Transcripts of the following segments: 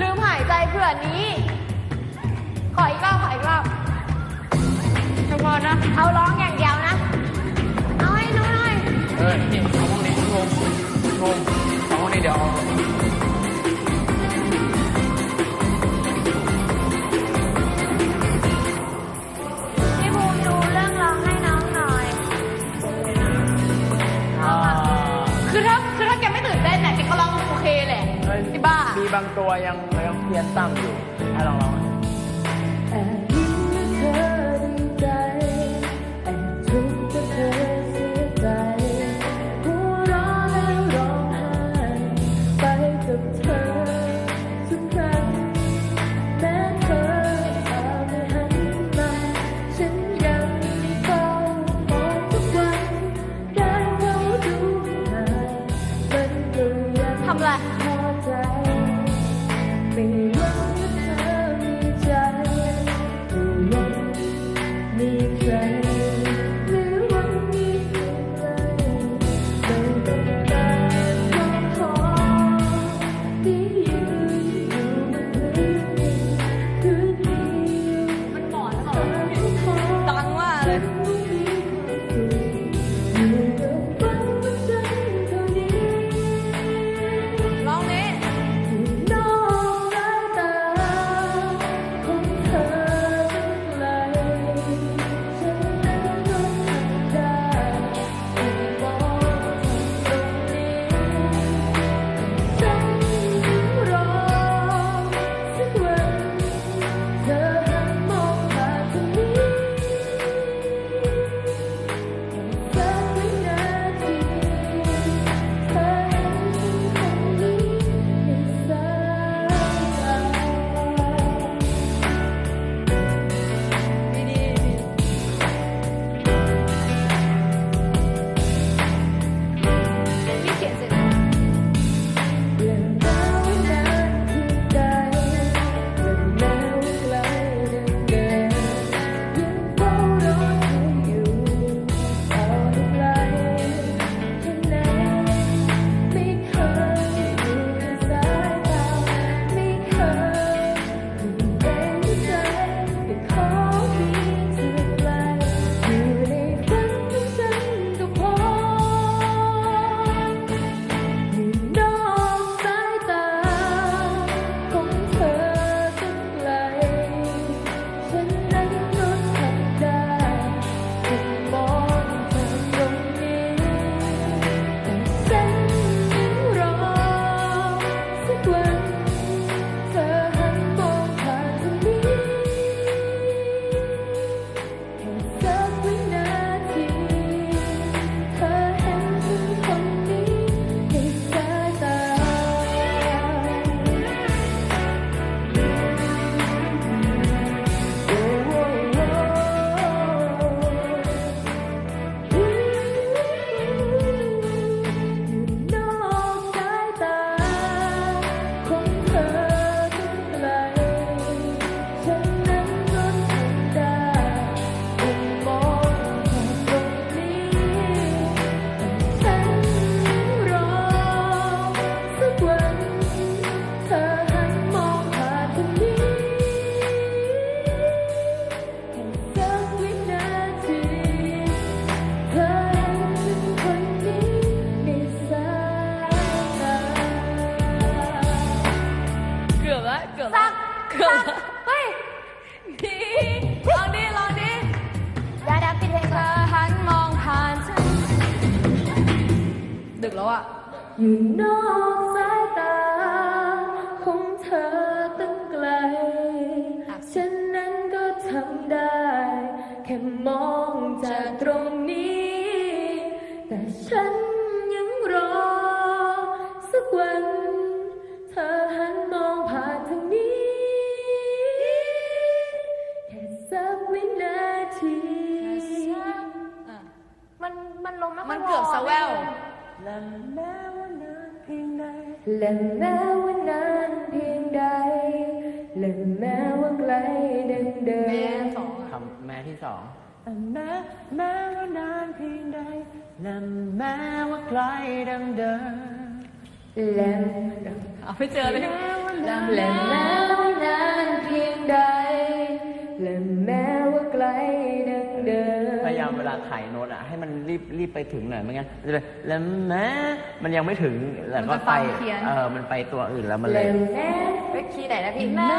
ลืมหายใจเผื่อนี้ ขออีกรอบขออีกรอบจฉพอนะ เอาร้องอย่างเดียวนะ เอาให้นูหน่อย เออนี่เอาพวกนี้ลงลงเอาพวกนี้เดี๋ยวเอา บางตัวยังยังเพี้ยนต่ำอยู่ให้ลองลอง เฮ้ดีลองดิลองดิดาดาปิดเพลเธอหันมองผ่านฉัดึกแล้วอะล่า แม้ว่านานเพียงใดและแม้ว่านานเพียงใดและแม้ว่าไกลดังเดิมแม่สองคำแม่ที่สองแม้แม้ว่านานเพียงใดและแม้ว่าไกลดังเดิมและเอาไปเจอเลยและแม้ว่านานเพียงใดและแม้ว่าไกลายามเวลาถ่ายโน้ตอะให้มันรีบรีบไปถึงหน่อยไม่งั้นมันจะเลยแล้วแม้มันยังไม่ถึงแล้วก็ไปเออมันไปตัวอื่นแล้วมันเลและยแม้ไปคีย์ไหนนะพี่แม้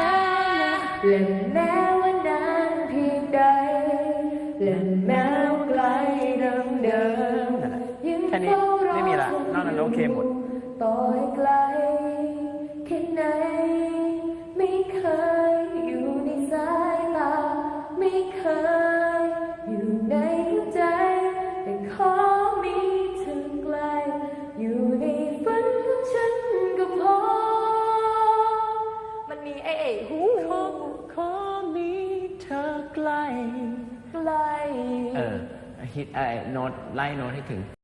และแม้ว่านานเพียงใดและแม้ว่าไกลดังเดิมยังแค่นี้เฝ้ารอไม่มีละนอกนั้นโอเคหมด ต่อให้ไกล ฮิตไอ้โน้ตไล่โน้ตให้ถึง